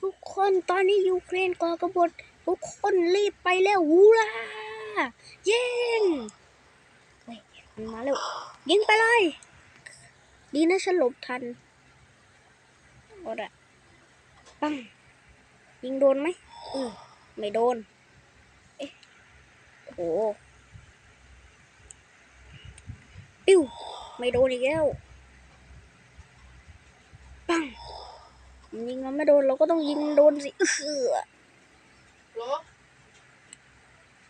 ทุกคนตอนนี้ยูเครนก่อกบฏทุกคนรีบไปแล้ววูลายิงเฮ้ยมันมาแล้วยิงไปเลย ดีนะฉันหลบทันโอ้ละปังยิงโดนไหมเออไม่โดน เอ๊ะโอ้โหปิ้วไม่โดนอีกแล้ว ปังมัน ยิงเราไม่โดนเราก็ต้องยิงโดนสิเออเหรอ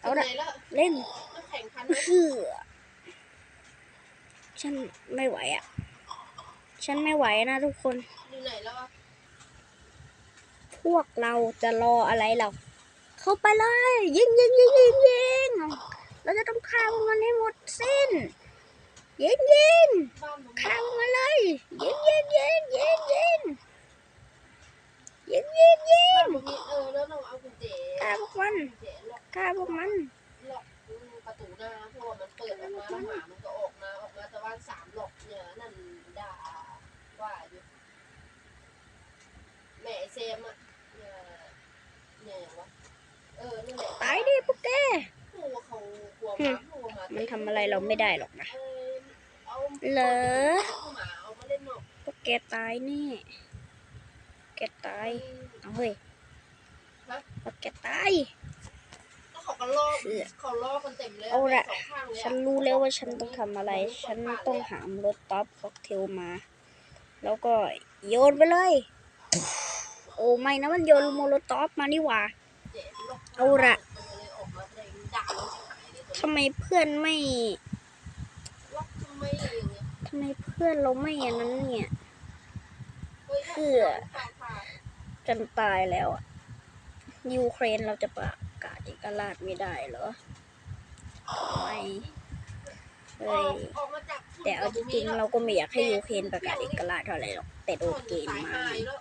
เอาละถึงไหนแล้วเล่นน้ำแข็งพันเออฉันไม่ไหวอะ ฉันไม่ไหวนะทุกคนอยู่ไหนแล้วอะพวกเราจะรออะไรเราเข้าไปเลย ยิงยิงยิงยิงยิงเราจะต้องฆ่าพวกมันให้หมดสิ้นยิงยิงบ้านผมฆ่าพวกมันเลยยิงยิงยิงยิงยิงยิงยิงยิง บ้านผมมีเออแล้วเราเอากุญแจ ฆ่าพวกมัน กุญแจล็อก ฆ่าพวกมันล็อกอืมประตูหน้าเพราะว่ามันเปิดออกมาแล้วหมามันก็ออกมาออกมาแต่ว่าสามล็อกเนี่ยนั่นด่าว่าอยู่แม่เซมอะเนี่ยเนี่ยวะเออนั่นแหละตายดิพวกแกกลัวเขากลัวหมาลัวหมามันทำอะไรเราไม่ได้หรอกนะเออเอาเหรอหมาเอามาเล่นนกพวกแกตายแนี่แกตายเอาเฮ้ยพวกแกตายแล้ว เขาก็ล่อเขาล่อกันเต็มเลยเอาละสองข้างเลยอะฉันรู้แล้วว่าฉันต้องทำอะไร ฉันต้องหามรถต๊อปค็อกเทลมา แล้วก็โยนไปเลย โอ้ไม่นะมันโยนโมโลต๊อปมานี่หว่าเจ๊ล็กเอาละมันเลยออกมาเลยด่าเลยชิบหายเลยตัวทำไมเพื่อนไม่ล็อกทำไมอย่างเงี้ยทำไมเพื่อนเราไม่อย่างนั้นเนี่ยเฮ้ยเพื่อผ่าผ่าจนตายแล้วอะยูเครนเราจะประ กาศเอกราชไม่ได้เหรอทำไมเฮ้ยออกมาจากแต่เอาจริงๆเราก็ไม่อยากให้ยูเครนประกาศเอกราชเท่าไหร่หรอกแต่โดนเกณฑ์มาตยหยแล้ว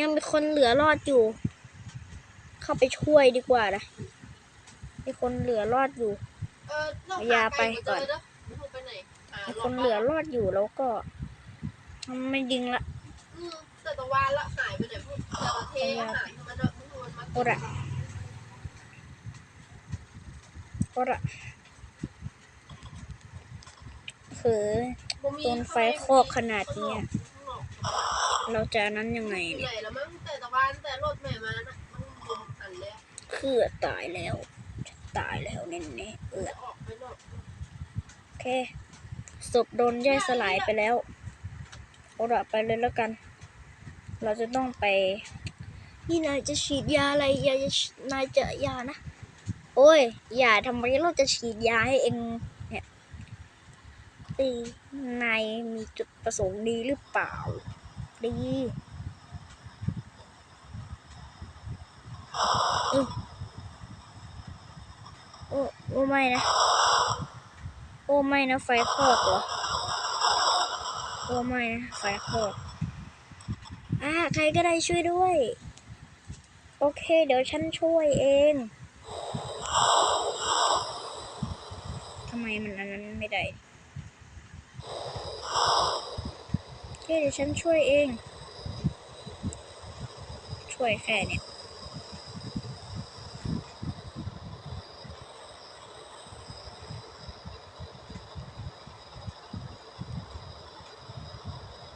ยังมีคนเหลือรอดอยู่ เข้าไปช่วยดีกว่านะมีคนเหลือรอดอยู่เออเราอย่าไปก่อนหาไก่มาเจอเด้อมึงไปไหนหามีรคนเหลือรอดอยู่แล้วก็ไม่ยิงละอืมแต่ตะวันละหายไปไหนพวกจระเข้หายทำไมเด้อมึงมัน Ora. Ora. คือโดนไฟคอกขนาดนี้เราจะนั้นยังไงเนี่ยคือตายแล้ว ตายแล้วเน่นๆเออโอเคศพโดนย่อยสลายไปแล้วเอาะไปเลยแล้วกัน เราจะต้องไป นี่นายจะฉีดยาอะไรยานายจะยานะ โอ้ย อย่าทำไมเราจะฉีดยาให้เองเนี่ยตีนายมีจุดประสงค์ดีหรือเปล่า ดีโอ้โอ้ไม่นะ โอ้ไม่นะ ไฟคอกเหรอ โอ้ไม่นะ ไฟคอกอ่าใครก็ได้ช่วยด้วย โอเค เดี๋ยวฉันช่วยเองทำไมมันอันนั้นไม่ได้เคเดี๋ยวฉันช่วยเอง ช่วยแค่เนี่ย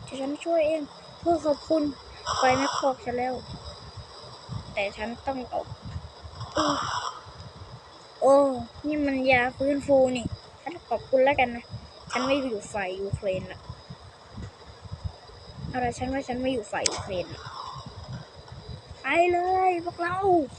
เดี๋ยวฉันช่วยเองเพื่อขอบคุณไฟไม่คอกฉันแล้ว แต่ฉันต้องเออกโอ้นี่มันยาฟื้นฟูนี่ ฉันขอบคุณแล้วกันนะ ฉันไม่อยู่ฝ่ายยูเครนละอะไรฉันว่าฉันไม่อยู่ฝ่ายยูเครนไปเลยพวกเรา